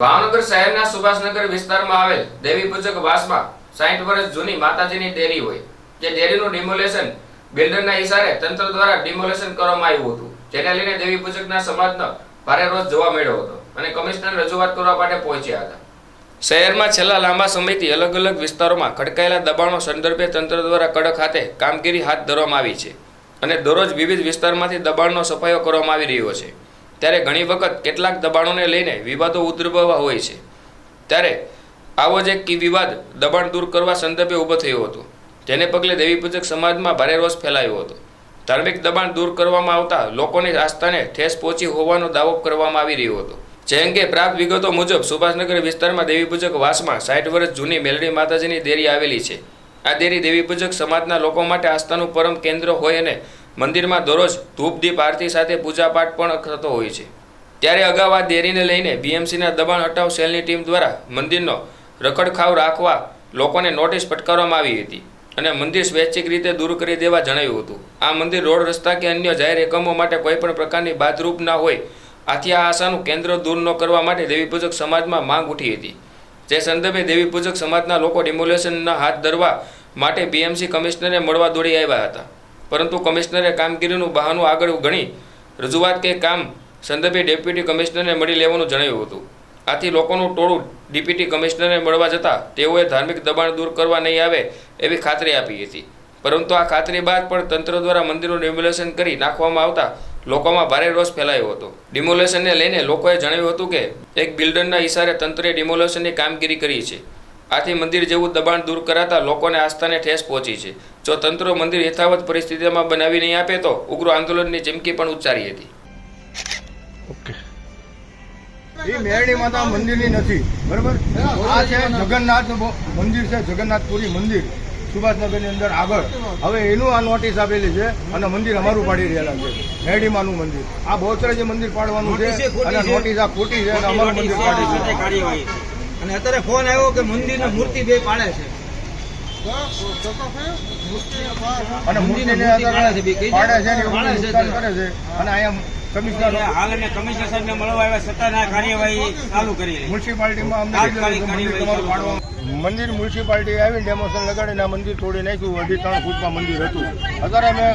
ભાવનગર શહેરના સુભાષનગર વિસ્તારમાં આવેલ દેવી પૂજક વાસમાં સાઠ વર્ષ જૂની માતાજીની ડેરી હોય જે ડેરીનું ડિમોલેશન બિલ્ડરના ઇશારે તંત્ર દ્વારા ડિમોલેશન કરવામાં આવ્યું હતું, જેને લઈને દેવી પૂજકના સમાજનો ભારે રોષ જોવા મળ્યો હતો અને કમિશનર રજૂઆત કરવા માટે પહોંચ્યા હતા. શહેરમાં છેલ્લા લાંબા સમયથી અલગ અલગ વિસ્તારોમાં ખડકાયેલા દબાણો સંદર્ભે તંત્ર દ્વારા કડક હાથે કામગીરી હાથ ધરવામાં આવી છે અને દરરોજ વિવિધ વિસ્તારમાંથી દબાણનો સફાયો કરવામાં આવી રહ્યો છે. ત્યારે ઘણી વખત કેટલાક દબાણોને લઈને વિવાદો ઉદ્ભવવા હોય છે. ત્યારે આવો જ એક વિવાદ દબાણ દૂર કરવા સંદર્ભે ઊભો થયો હતો, જેને પગલે દેવીપૂજક સમાજમાં ભારે રોષ ફેલાયો હતો. ધાર્મિક દબાણ દૂર કરવામાં આવતા લોકોની આસ્થાને ઠેસ પહોંચી હોવાનો દાવો કરવામાં આવી રહ્યો હતો. જે અંગે પ્રાપ્ત વિગતો મુજબ સુભાષનગર વિસ્તારમાં દેવીપૂજક વાસમાં સાઠ વર્ષ જૂની મેલડી માતાજીની દેરી આવેલી છે. આ દેરી દેવીપૂજક સમાજના લોકો માટે આસ્થાનું પરમ કેન્દ્ર હોય અને મંદિરમાં દરરોજ ધૂપ દીપ આરતી સાથે પૂજાપાઠ પણ થતો હોય છે. ત્યારે અગાઉ આ દેરીને લઈને બીએમસીના દબાણ હટાવ સેલની ટીમ દ્વારા મંદિરનો રખડખાવ રાખવા લોકોને નોટિસ ફટકારવામાં આવી હતી અને મંદિર સ્વૈચ્છિક રીતે દૂર કરી દેવા જણાવ્યું હતું. આ મંદિર રોડ, રસ્તા કે અન્ય જાહેર એકમો માટે કોઈપણ પ્રકારની બાદરૂપ ના હોય, આથી આ આશાનું કેન્દ્ર દૂર ન કરવા માટે દેવી પૂજક સમાજમાં માંગ ઉઠી હતી. જે સંદર્ભે દેવી પૂજક સમાજના લોકો ડિમોલેશનના હાથ ધરવા માટે બીએમસી કમિશનરને મળવા દોડી આવ્યા હતા. પરંતુ કમિશનરે કામગીરીનું બહાનું આગળ ગણી રજૂઆત કે કામ સંદર્ભે ડેપ્યુટી કમિશનરને મળી લેવાનું જણાવ્યું હતું. આથી લોકોનું ટોળું ડીપીટી કમિશનરને મળવા જતાં તેઓએ ધાર્મિક દબાણ દૂર કરવા નહીં આવે એવી ખાતરી આપી હતી. પરંતુ આ ખાતરી બાદ પણ તંત્ર દ્વારા મંદિરનું ડિમોલેશન કરી નાખવામાં આવતા લોકોમાં ભારે રોષ ફેલાયો હતો. ડિમોલેશનને લઈને લોકોએ જણાવ્યું હતું કે, એક બિલ્ડરના ઇશારે તંત્રે ડિમોલેશનની કામગીરી કરી છે. આથી મંદિર જેવું દબાણ દૂર કરાતા લોકોને આસ્થાને ઠેસ પહોંચી છે. જો તંત્ર મંદિર યથાવત પરિસ્થિતિમાં બનાવી નહીં આપે તો ઉગ્ર આંદોલનની ચીમકી પણ ઉચ્ચારી હતી. એ મેરડી માતા મંદિરની નથી બરોબર? આ છે જગન્નાથ મંદિર છે જગન્નાથપુરી મંદિર સુભાષનગરની અંદર આગળ. હવે એનું આ નોટિસ આપેલી છે અને મંદિર અમારું પાડી રહેલા છે મેરડીમાનું મંદિર. આ બહુચરાજી મંદિર પાડવાનું છે અને નોટિસ આ ખોટી છે અને અમારું મંદિર પાડી છે. અને અત્યારે ફોન આવ્યો કે મંદિરના મૂર્તિ બે પાડે છે. અને મૂર્તિને મૂર્તિ પાડે છે. કરે છે. અને અહીંયા કમિશનર હાલ અમે કમિશનર સાહેબને મળવા આવ્યા છતાં આ કાર્યવાહી ચાલુ કરી મ્યુનિસિપાલિટીમાં અમને તાત્કાલિક કીધું કે મંદિર મ્યુનિસિપાલિટી આવી ડેમોશન લગાડીને આ મંદિર તોડી નાખ્યું. અઢી ત્રણ ફૂટમાં મંદિર હતું. અત્યારે અમે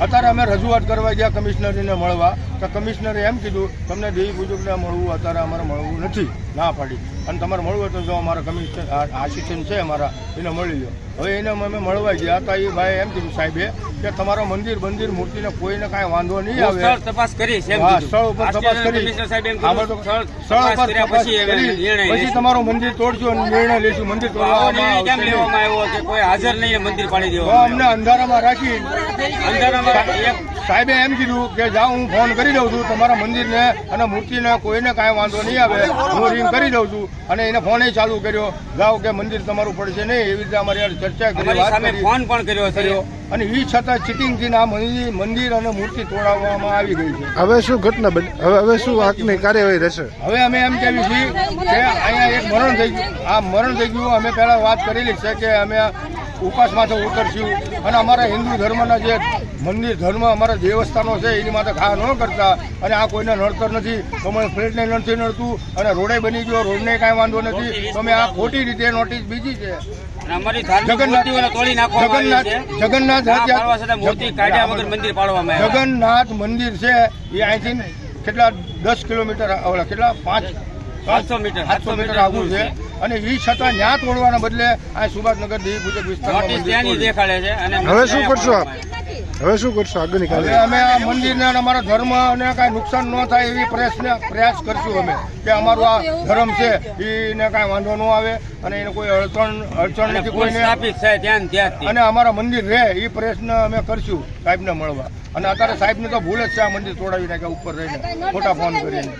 અત્યારે અમે રજૂઆત કરવા ગયા કમિશનરને મળવા. તો કમિશનરે એમ કીધું તમને દેવી પૂજકને મળવું અત્યારે અમારે મળવું નથી. ના પાડી. અને તમારે મળવું હોય તો જો અમારા કમિશનર આસિસ્ટન્ટ છે અમારા એને મળી લો હવે એને અમે મળવા ગયા હતા એ ભાઈ એમ કીધું સાહેબે કે તમારો મંદિર મંદિર મૂર્તિને કોઈને કાંઈ વાંધો નહીં આવે. તપાસ કરી સ્થળ ઉપર તપાસ કરી સ્થળ ઉપર તપાસ કરી, પછી તમારું મંદિર તોડજો અને નિર્ણય લેશું મંદિર તોડવામાં કેમ લેવામાં આવ્યો કોઈ હાજર નહીં મંદિર પાડી તો અમને અંધારામાં રાખી. અંધારામાં સાહેબે એમ કીધું કે જાઓ હું ફોન કરી દઉં છું તમારા મંદિરને અને મૂર્તિને કોઈને કાંઈ વાંધો નહીં આવે હું રિંગ કરી દઉં છું. અને એને ફોન ચાલુ કર્યો જાઓ કે મંદિર તમારું પડશે નહીં એવી રીતે અમારી ચર્ચા કરી ફોન પણ કર્યો કર્યો. અને એ છતાં ચીટિંગથી આ મંદિર મંદિર અને મૂર્તિ તોડાવવામાં આવી ગઈ છે. હવે શું ઘટના બની? હવે હવે શું આગની કાર્યવાહી રહેશે? હવે અમે એમ કહેવી છીએ કે અહીંયા એક મરણ થઈ ગયું. આ મરણ થઈ ગયું અમે પહેલાં વાત કરેલી છે કે અમે ઉપાસ માથે ઉતરશું. અને અમારા હિન્દુ ધર્મના જે મંદિર ધર્મ અમારા દેવસ્થાનો છે એની માથે ઘા ન કરતા. અને આ કોઈને નડતર નથી. તમારે ફ્લેટને નથી નડતું અને રોડે બની ગયો રોડને કાંઈ વાંધો નથી. તમે અમે આ ખોટી રીતે નોટિસ બીજી છે. અને અમારી ધાર્મિક જગન્નાથ મંદિર પાડવામાં આવ્યા. જગન્નાથ મંદિર છે. એ અહીંથી કેટલા? દસ કિલોમીટર કેટલા? પાંચ સાતસો મીટર સાતસો મીટર આગળ છે. અને એ છતાં ન્યા તોડવાના બદલે આ સુભાષનગર દેવી પૂજક વિસ્તારમાં નોટિસ મંદિર ત્યાંની તોડ્યું. દેખાડે છે અને હવે શું કરશો? આપ હવે શું કરશો? આગળની હવે અમે આ મંદિરને અને અમારા ધર્મને કાંઈ નુકસાન ન થાય એવી પ્રયત્ન પ્રયાસ કરશું અમે. કે અમારું આ ધર્મ છે એને કાંઈ વાંધો ન આવે અને એને કોઈ અડચણ અડચણ નથી કોઈ કોઈને. સ્થાપિત થાય ત્યાં ને ત્યાંથી. અને અમારા મંદિર રહે એ પ્રયત્ન અમે કરશું સાહેબને મળવા. અને અત્યારે સાહેબને તો ભૂલ જ છે આ મંદિર તોડાવી નાખ્યા ઉપર રહીને. મોટા ફોન કરીને.